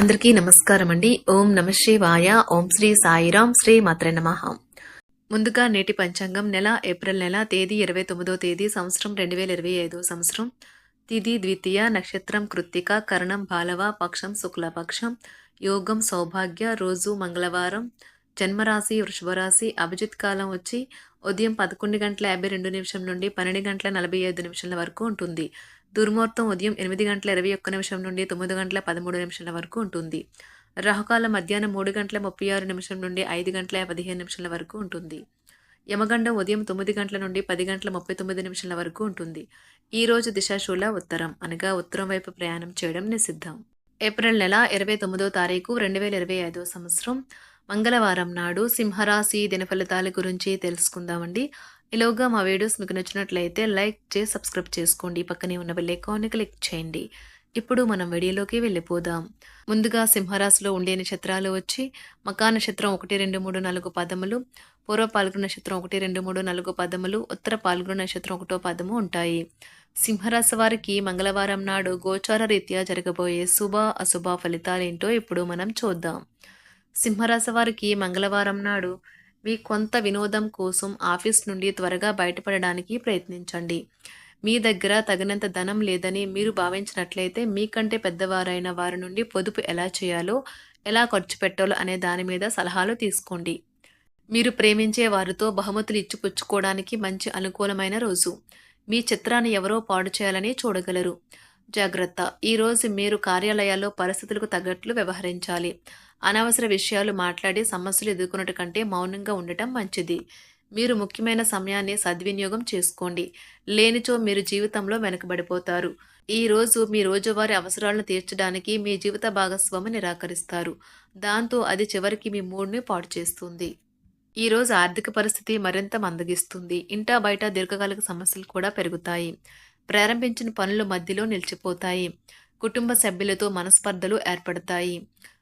అందరికీ నమస్కారం అండి. ఓం నమ శివాయ. ఓం శ్రీ సాయిరాం శ్రీ మాత్రే నమ. ముందుగా నేటి పంచాంగం నెల ఏప్రిల్ నెల తేదీ ఇరవై తొమ్మిదో తేదీ సంవత్సరం రెండు వేల ఇరవై ఐదో సంవత్సరం. తిథి ద్వితీయ నక్షత్రం కృత్తిక కరణం బాలవ పక్షం శుక్లపక్షం యోగం సౌభాగ్య రోజు మంగళవారం జన్మరాశి వృషభరాశి అభిజిత్ కాలం వచ్చి ఉదయం పదకొండు గంటల యాభై రెండు నిమిషం నుండి పన్నెండు గంటల నలభై ఐదు నిమిషాల వరకు ఉంటుంది. దుర్ముహూర్తం ఉదయం ఎనిమిది గంటల ఇరవై ఒక్క నిమిషం నుండి తొమ్మిది గంటల పదమూడు నిమిషాల వరకు ఉంటుంది. రాహుకాలం మధ్యాహ్నం మూడు గంటల ముప్పై ఆరు నిమిషం నుండి ఐదు గంటల పదిహేను నిమిషాల వరకు ఉంటుంది. యమగండం ఉదయం తొమ్మిది గంటల నుండి పది గంటల ముప్పై తొమ్మిది నిమిషాల వరకు ఉంటుంది. ఈ రోజు దిశాశూల ఉత్తరం అనగా ఉత్తరం వైపు ప్రయాణం చేయడం నిషిద్ధం. ఏప్రిల్ నెల ఇరవై తొమ్మిదో తారీఖు రెండు వేల ఇరవై ఐదో సంవత్సరం. మంగళవారం నాడు సింహరాశి దిన ఫలితాల గురించి తెలుసుకుందామండి. ఇలోగా మా వీడియోస్ మీకు నచ్చినట్లయితే లైక్ చేసి సబ్స్క్రైబ్ చేసుకోండి. పక్కనే ఉన్న బెల్ క్లిక్ చేయండి. ఇప్పుడు మనం వీడియోలోకి వెళ్ళిపోదాం. ముందుగా సింహరాశిలో ఉండే నక్షత్రాలు వచ్చి మకా నక్షత్రం ఒకటి రెండు మూడు నాలుగు పదములు పూర్వ పాల్గొన నక్షత్రం ఒకటి రెండు మూడు నాలుగు పదములు ఉత్తర పాల్గొన నక్షత్రం ఒకటో పదము ఉంటాయి. సింహరాశి వారికి మంగళవారం నాడు గోచార రీత్యా జరగబోయే శుభ అశుభ ఫలితాలేంటో ఇప్పుడు మనం చూద్దాం. సింహరాశి వారికి మంగళవారం నాడు మీ కొంత వినోదం కోసం ఆఫీస్ నుండి త్వరగా బయటపడడానికి ప్రయత్నించండి. మీ దగ్గర తగినంత ధనం లేదని మీరు భావించినట్లయితే మీకంటే పెద్దవారైన వారి నుండి పొదుపు ఎలా చేయాలో ఎలా ఖర్చు పెట్టాలో అనే దాని మీద సలహాలు తీసుకోండి. మీరు ప్రేమించే వారితో బహుమతులు ఇచ్చిపుచ్చుకోవడానికి మంచి అనుకూలమైన రోజు. మీ చిత్రాన్ని ఎవరో పాడు చేయాలని చూడగలరు. జాగ్రత్త. ఈరోజు మీరు కార్యాలయాల్లో పరిస్థితులకు తగ్గట్లు వ్యవహరించాలి. అనవసర విషయాలు మాట్లాడి సమస్యలు ఎదుర్కొనటం కంటే మౌనంగా ఉండటం మంచిది. మీరు ముఖ్యమైన సమయాన్ని సద్వినియోగం చేసుకోండి. లేనిచో మీరు జీవితంలో వెనకబడిపోతారు. ఈ రోజు మీ రోజువారి అవసరాలను తీర్చడానికి మీ జీవిత భాగస్వామి నిరాకరిస్తారు. దాంతో అది చివరికి మీ మూడ్ని పాడు చేస్తుంది. ఈ రోజు ఆర్థిక పరిస్థితి మరింత మందగిస్తుంది. ఇంటా బయట దీర్ఘకాలిక సమస్యలు కూడా పెరుగుతాయి. ప్రారంభించిన పనులు మధ్యలో నిలిచిపోతాయి. కుటుంబ సభ్యులతో మనస్పర్ధలు ఏర్పడతాయి.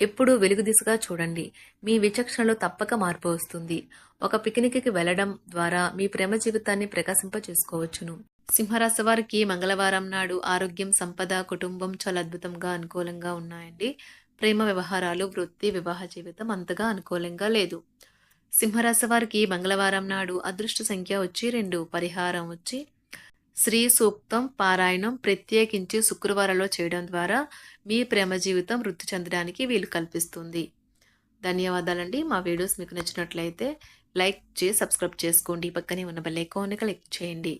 ఎప్పుడూ వెలుగు దిశగా చూడండి. మీ విచక్షణలో తప్పక మార్పు వస్తుంది. ఒక పిక్నిక్కి వెళ్ళడం ద్వారా మీ ప్రేమ జీవితాన్ని ప్రకాశింప చేసుకోవచ్చును సింహరాశి వారికి మంగళవారం నాడు ఆరోగ్యం సంపద కుటుంబం చాలా అద్భుతంగా అనుకూలంగా ఉన్నాయండి. ప్రేమ వ్యవహారాలు వృత్తి వివాహ జీవితం అంతగా అనుకూలంగా లేదు. సింహరాశి వారికి మంగళవారం నాడు అదృష్ట సంఖ్య వచ్చి రెండు పరిహారం వచ్చి శ్రీ సూక్తం పారాయణం ప్రత్యేకించి శుక్రవారంలో చేయడం ద్వారా మీ ప్రేమ జీవితం వృద్ధి చెందడానికి వీలు కల్పిస్తుంది. ధన్యవాదాలండి. మా వీడియోస్ మీకు నచ్చినట్లయితే లైక్ చేసి సబ్స్క్రైబ్ చేసుకోండి. పక్కనే ఉన్న బెల్ ఐకాన్ని క్లిక్ చేయండి.